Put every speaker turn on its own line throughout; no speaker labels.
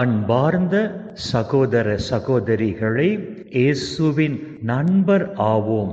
அன்பார்ந்த சகோதர சகோதரிகளை இயேசுவின் நண்பர் ஆவோம்.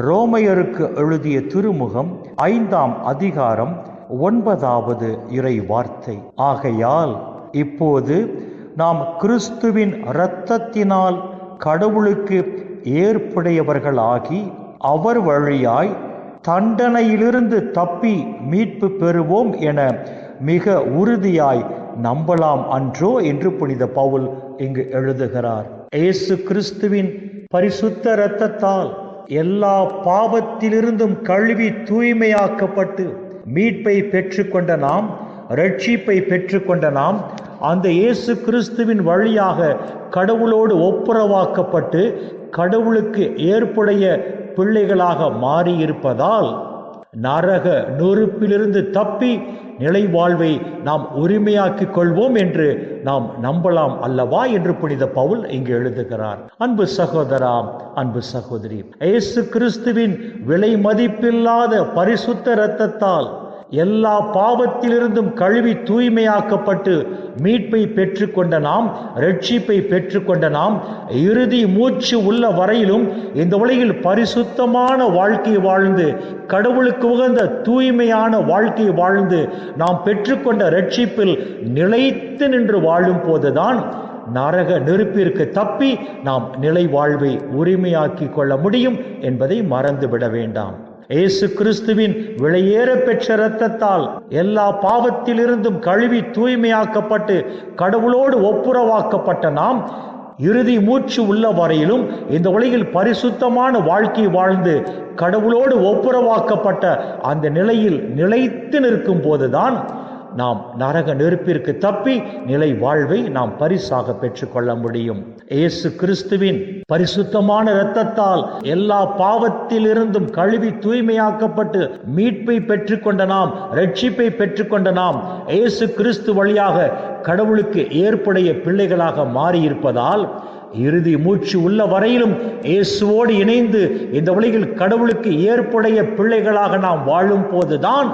ரோமையருக்கு எழுதிய திருமுகம் ஐந்தாம் அதிகாரம் ஒன்பதாவது இறை வார்த்தை ஆகையால் இப்போது நாம் கிறிஸ்துவின் இரத்தத்தினால் கடவுளுக்கு ஏற்புடையவர்களாகி அவர் வழியாய் தண்டனையிலிருந்து தப்பி மீட்பு பெறுவோம் என மிக உறுதியாய் நம்பலாம் அன்றோ என்று புனித பவுல் இங்கு எழுதுகிறார். இயேசு கிறிஸ்துவின் பரிசுத்த இரத்தத்தால் எல்லா பாவத்திலிருந்தும் கழுவி தூய்மையாக்கப்பட்டு மீட்பை பெற்றுக்கொண்ட நாம் ரட்சிப்பை பெற்றுக்கொண்ட நாம் அந்த இயேசு கிறிஸ்துவின் வழியாக கடவுளோடு ஒப்புரவாக்கப்பட்டு கடவுளுக்கு ஏற்புடைய பிள்ளைகளாக மாறியிருப்பதால் நரக நொறுப்பிலிருந்து தப்பி நிலை வாழ்வை நாம் உரிமையாக்கிக் கொள்வோம் என்று நாம் நம்பலாம் அல்லவா என்று புனித பவுல் இங்கு எழுதுகிறார். அன்பு சகோதரா அன்பு சகோதரி இயேசு கிறிஸ்துவின் விலை மதிப்பில்லாத பரிசுத்த இரத்தத்தால் எல்லா பாவத்திலிருந்தும் கழுவி தூய்மையாக்கப்பட்டு மீட்பை பெற்றுக்கொண்ட நாம் ரட்சிப்பை பெற்றுக்கொண்ட நாம் இறுதி மூச்சு உள்ள வரையிலும் இந்த உலகில் பரிசுத்தமான வாழ்க்கை வாழ்ந்து கடவுளுக்கு உகந்த தூய்மையான வாழ்க்கை வாழ்ந்து நாம் பெற்றுக்கொண்ட ரட்சிப்பில் நிலைத்து நின்று வாழும் போதுதான் நரக நெருப்பிற்கு தப்பி நாம் நிலை வாழ்வை உரிமையாக்கி கொள்ள முடியும் என்பதை மறந்துவிட வேண்டாம். இயேசு கிறிஸ்துவின் விலையேற பெற்ற இரத்தத்தால் எல்லா பாவத்திலிருந்தும் கழுவி தூய்மையாக்கப்பட்டு கடவுளோடு ஒப்புரவாக்கப்பட்ட நாம் இறுதி மூச்சு உள்ள வரையிலும் இந்த உலகில் பரிசுத்தமான வாழ்க்கை வாழ்ந்து கடவுளோடு ஒப்புரவாக்கப்பட்ட அந்த நிலையில் நிலைத்து நிற்கும் போதுதான் நாம் நரக நெருப்பிற்கு தப்பி நிலை வாழ்வை நாம் பரிசாக பெற்றுக்கொள்ள முடியும். இயேசு கிறிஸ்துவின் பரிசுத்தமான இரத்தத்தால் எல்லா பாவத்திலிருந்தும் கழுவி தூய்மையாக்கப்பட்டு மீட்பை பெற்றுக்கொண்ட நாம் ரட்சிப்பை பெற்றுக்கொண்ட நாம் இயேசு கிறிஸ்து வழியாக கடவுளுக்கு ஏற்புடைய பிள்ளைகளாக மாறியிருப்பதால் இறுதி மூச்சு உள்ள வரையிலும் இயேசுவோடு இணைந்து இந்த உலகில் கடவுளுக்கு ஏற்புடைய பிள்ளைகளாக நாம் வாழும் போதுதான்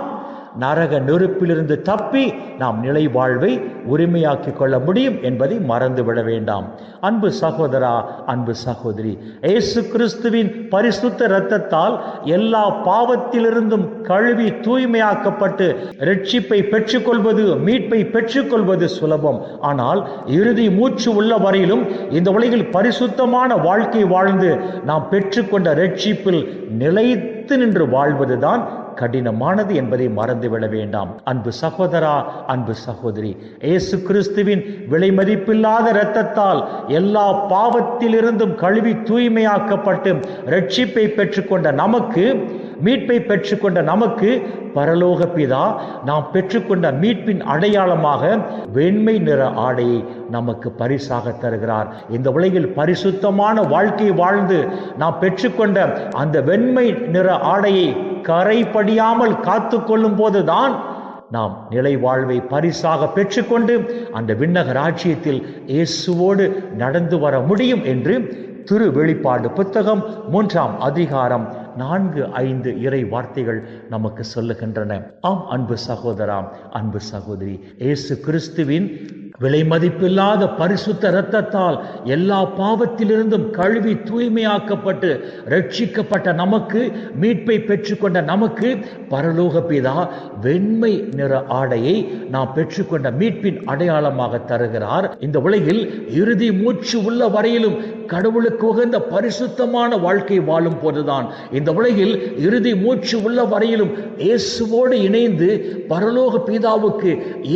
நரக நெருப்பிலிருந்து தப்பி நாம் நிலை வாழ்வை உரிமையாக்கிக் கொள்ள முடியும் என்பதை மறந்துவிட வேண்டாம். அன்பு சகோதரா அன்பு சகோதரி இயேசு கிறிஸ்துவின் பரிசுத்த இரத்தத்தால் எல்லா பாவத்திலிருந்தும் கழுவி தூய்மையாக்கப்பட்டு ரட்சிப்பை பெற்றுக்கொள்வது மீட்பை பெற்றுக்கொள்வது சுலபம். ஆனால் இறுதி மூச்சு உள்ள வரையிலும் இந்த உலகில் பரிசுத்தமான வாழ்க்கை வாழ்ந்து நாம் பெற்றுக்கொண்ட ரட்சிப்பில் நிலைத்து நின்று வாழ்வதுதான் கடினமானது என்பதை மறந்துவிட வேண்டாம். அன்பு சகோதரா அன்பு சகோதரி இயேசு கிறிஸ்துவின் விலை மதிப்பில்லாத இரத்தத்தால் எல்லா பாவத்திலிருந்தும் கழுவி தூய்மையாக்கப்பட்டு ரட்சிப்பை பெற்றுக்கொண்ட நமக்கு மீட்பை பெற்றுக்கொண்ட நமக்கு பரலோக பிதா நாம் பெற்றுக்கொண்ட மீட்பின் அடையாளமாக வெண்மை நிற ஆடையை நமக்கு பரிசாக தருகிறார். இந்த உலகில் பரிசுத்தமான வாழ்க்கை வாழ்ந்து நாம் பெற்றுக்கொண்ட அந்த வெண்மை நிற ஆடையை கரை படியாமல் காத்து கொள்ளும் போதுதான் நாம் நிலை வாழ்வை பரிசாக பெற்றுக்கொண்டு அந்த விண்ணக ராஜ்யத்தில் இயேசுவோடு நடந்து வர முடியும் என்று திரு வெளிப்பாடு புத்தகம் மூன்றாம் அதிகாரம் நான்கு ஐந்து இறை வார்த்தைகள் நமக்கு சொல்லுகின்றன. ஆம் அன்பு சகோதராம் அன்பு சகோதரி இயேசு கிறிஸ்துவின் விலை மதிப்பில்லாத பரிசுத்த இரத்தத்தால் எல்லா பாவத்திலிருந்தும் கழுவி தூய்மையாக்கப்பட்டு ரட்சிக்கப்பட்ட நமக்கு மீட்பை பெற்றுக்கொண்ட நமக்கு பரலோக பிதா வெண்மை நிற ஆடையை நாம் பெற்றுக்கொண்ட மீட்பின் அடையாளமாக தருகிறார். இந்த உலகில் இறுதி மூச்சு உள்ள வரையிலும் கடவுளுக்கு உகந்த பரிசுத்தமான வாழ்க்கை வாழும் போதுதான். இந்த உலகில் இறுதி மூச்சு உள்ள வரையிலும் இயேசுவோடு இணைந்து பரலோக பிதாவுக்கு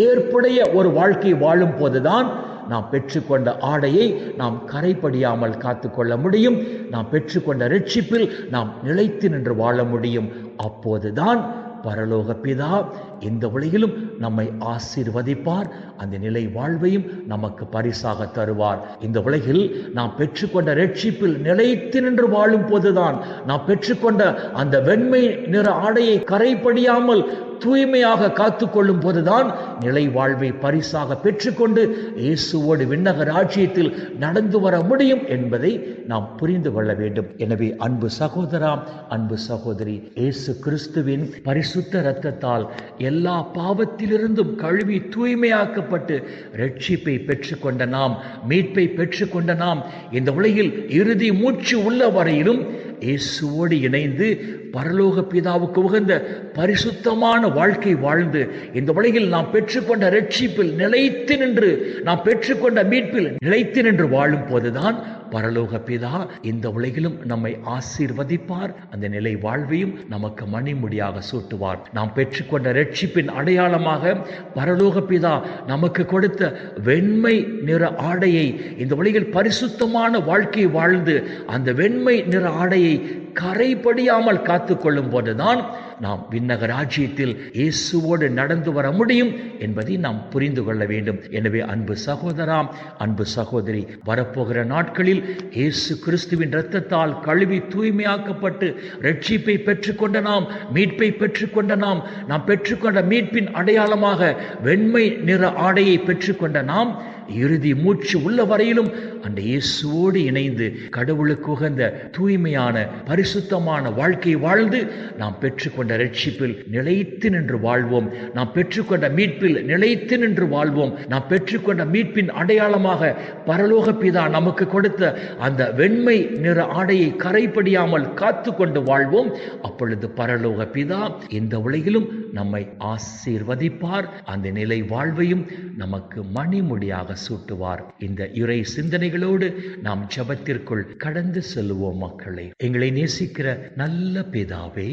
ஏற்புடைய ஒரு வாழ்க்கை வாழும் போதுதான் நாம் பெற்றுக்கொண்ட ஆடையை நாம் கரைப்படியாமல் காத்துக்கொள்ள முடியும். நாம் பெற்றுக்கொண்ட ரட்சிப்பில் நாம் நிலைத்து நின்று வாழ முடியும். அப்போதுதான் பரலோக பிதா இந்த உலகிலும் நம்மை ஆசீர்வதிப்பார். அந்த நிலை வாழ்வையும் நமக்கு பரிசாக தருவார். இந்த உலகில் நாம் பெற்றுக்கொண்ட ரட்சிப்பில் நிலைத்து நின்று வாழும் போதுதான் நாம் பெற்றுக்கொண்ட அந்த வெண்மை நிற ஆடையை கரைப்படியாமல் தூய்மையாக காத்துக்கொள்ளும் போதுதான் நிலை வாழ்வை பரிசாக பெற்றுக்கொண்டு இயேசுவோடு விண்ணக ராஜ்யத்தில் நடந்து வர முடியும் என்பதை நாம் புரிந்து கொள்ள வேண்டும். எனவே அன்பு சகோதரா அன்பு சகோதரி இயேசு கிறிஸ்துவின் பரிசுத்த இரத்தத்தால் எல்லா பாவத்திலிருந்தும் கழுவி தூய்மையாக்கப்பட்டு ரட்சிப்பை பெற்றுக்கொண்ட நாம் மீட்பை பெற்றுக்கொண்ட நாம் இந்த உலகில் இறுதி மூச்சு உள்ள வரையிலும் இயேசுவோடு இணைந்து பரலோக பிதாவுக்கு உகந்த பரிசுத்தமான வாழ்க்கை வாழ்ந்து இந்த உலகில் நாம் பெற்றுக்கொண்ட ரட்சிப்பில் நிலைத்து நின்று நாம் பெற்றுக்கொண்ட மீட்பில் நிலைத்து நின்று வாழும் போதுதான் பரலோக பிதா இந்த உலகிலும் நம்மை ஆசீர்வதிப்பார். அந்த நிலை வாழ்வையும் நமக்கு மணிமுடியாக சூட்டுவார். நாம் பெற்றுக்கொண்ட ரட்சிப்பின் அடையாளமாக பரலோக பிதா நமக்கு கொடுத்த வெண்மை நிற ஆடையை இந்த உலகில் பரிசுத்தமான வாழ்க்கை வாழ்ந்து அந்த வெண்மை நிற ஆடையை கரைபடியாமல் காத்துக்கொள்ளும் போதுதான் நாம் விண்ணக ராஜ்யத்தில் இயேசுவோடு நடந்து வர முடியும் என்பதை நாம் புரிந்து கொள்ள வேண்டும். எனவே அன்பு சகோதரா அன்பு சகோதரி வரப்போகிற நாட்களில் இயேசு கிறிஸ்துவின் இரத்தத்தால் கழுவி தூய்மையாக்கப்பட்டு ரட்சிப்பை பெற்றுக்கொண்ட நாம் மீட்பை பெற்றுக்கொண்ட நாம் நாம் பெற்றுக்கொண்ட மீட்பின் அடையாளமாக வெண்மை நிற ஆடையை பெற்றுக்கொண்ட நாம் இறுதி மூச்சு உள்ள வரையிலும் அந்த இயேசுவோடு இணைந்து கடவுளுக்கு உகந்த தூய்மையான பரிசுத்தமான வாழ்க்கை வாழ்ந்து நாம் பெற்றுக்கொண்ட ரட்சிப்பில் நிலைத்து நின்று வாழ்வோம். நாம் பெற்றுக்கொண்ட மீட்பில் நிலைத்து நின்று வாழ்வோம். நாம் பெற்றுக்கொண்ட மீட்பின் அடையாளமாக பரலோக பிதா நமக்கு கொடுத்த அந்த வெண்மை நிற ஆடையை கரைப்படியாமல் காத்து கொண்டு வாழ்வோம். அப்பொழுது பரலோக பிதா இந்த உலகிலும் நம்மை ஆசீர்வதிப்பார். அந்த நிலை வாழ்வையும் நமக்கு மணிமுடியாக சூட்டுவார். இந்த இறை சிந்தனைகளோடு நாம் ஜபத்திற்குள் கடந்து செல்லுவோம் மக்களை. எங்களை நேசிக்கிற நல்ல பிதாவே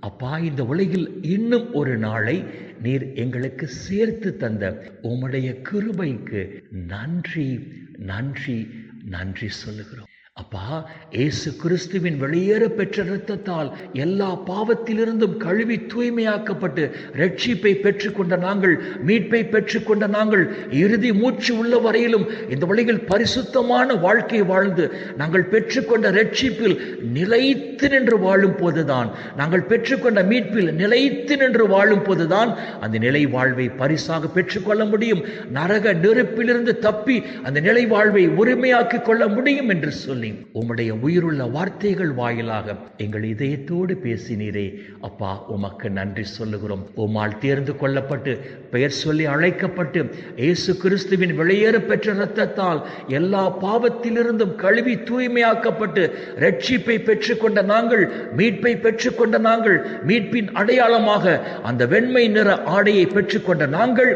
அப்பா இந்த உலகில் இன்னும் ஒரு நாளை நீர் எங்களுக்கு சேர்த்து தந்த உம்முடைய கிருபைக்கு நன்றி நன்றி நன்றி சொல்லுகிறோம். அப்பா இயேசு கிறிஸ்துவின் வெளியேற பெற்ற இரத்தத்தால் எல்லா பாவத்திலிருந்தும் கழுவி தூய்மையாக்கப்பட்டு ரட்சிப்பை பெற்றுக்கொண்ட நாங்கள் மீட்பை பெற்றுக்கொண்ட நாங்கள் இறுதி மூச்சு உள்ள வரையிலும் இந்த வழியில் பரிசுத்தமான வாழ்க்கை வாழ்ந்து நாங்கள் பெற்றுக்கொண்ட ரட்சிப்பில் நிலைத்து நின்று வாழும் போதுதான். நாங்கள் பெற்றுக்கொண்ட மீட்பில் நிலைத்து நின்று வாழும் போதுதான். அந்த நிலை வாழ்வை பரிசாக பெற்றுக்கொள்ள முடியும். நரக நெருப்பிலிருந்து தப்பி அந்த நிலை வாழ்வை உரிமையாக்கிக் கொள்ள முடியும் என்று சொல்லி உம்முடைய உயிருள்ள வார்த்தைகள் வாயிலாக எங்கள் இதயத்தோடு பேசினீரே. அப்பா உமக்கு நன்றி சொல்லுகிறோம். உம்மால் தேர்ந்து கொள்ளப்பட்டு பெயர் சொல்லி அழைக்கப்பட்டு இயேசு கிறிஸ்துவின் வெளியேற பெற்ற இரத்தத்தால் எல்லா பாவத்திலிருந்தும் கழுவி தூய்மையாக்கப்பட்டு ரட்சிப்பை பெற்றுக்கொண்ட நாங்கள் மீட்பை பெற்றுக்கொண்ட நாங்கள் மீட்பின் அடையாளமாக அந்த வெண்மை நிற ஆடையை பெற்றுக்கொண்ட நாங்கள்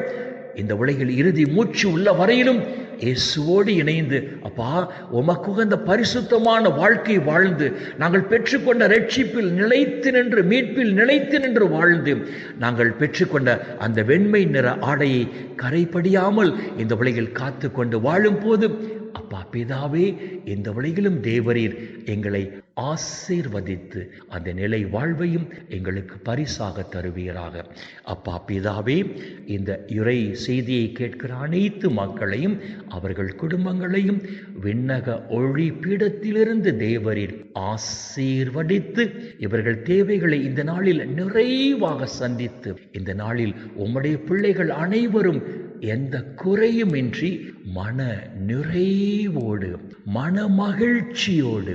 இந்த உலகில் இறுதி மூச்சு உள்ள வரையிலும் இயேசுவோடு இணைந்து அப்பா உமக்குகந்த பரிசுத்தமான வாழ்க்கை வாழ்ந்து நாங்கள் பெற்றுக்கொண்ட ரட்சிப்பில் நிலைத்து நின்று மீட்பில் நிலைத்து நின்று வாழ்ந்து நாங்கள் பெற்றுக்கொண்ட அந்த வெண்மை நிற ஆடையை கரைப்படியாமல் இந்த உலகில் காத்து கொண்டு வாழும் போது அப்பா பிதாவே இந்த உலகிலும் தேவரீர் எங்களை ஆசீர்வதித்து அந்த நிலை வாழ்வையும் எங்களுக்கு பரிசாக தருவீராக. அப்பா பிதாவே இந்த இறை செய்தியை கேட்கிற அனைத்து மக்களையும் அவர்கள் குடும்பங்களையும் விண்ணக ஒளி பீடத்திலிருந்து தேவரில் ஆசீர்வதித்து இவர்கள் தேவைகளை இந்த நாளில் நிறைவாக சந்தித்து இந்த நாளில் உம்முடைய பிள்ளைகள் அனைவரும் எந்த குறையுமின்றி மன நிறைவோடு மன மகிழ்ச்சியோடு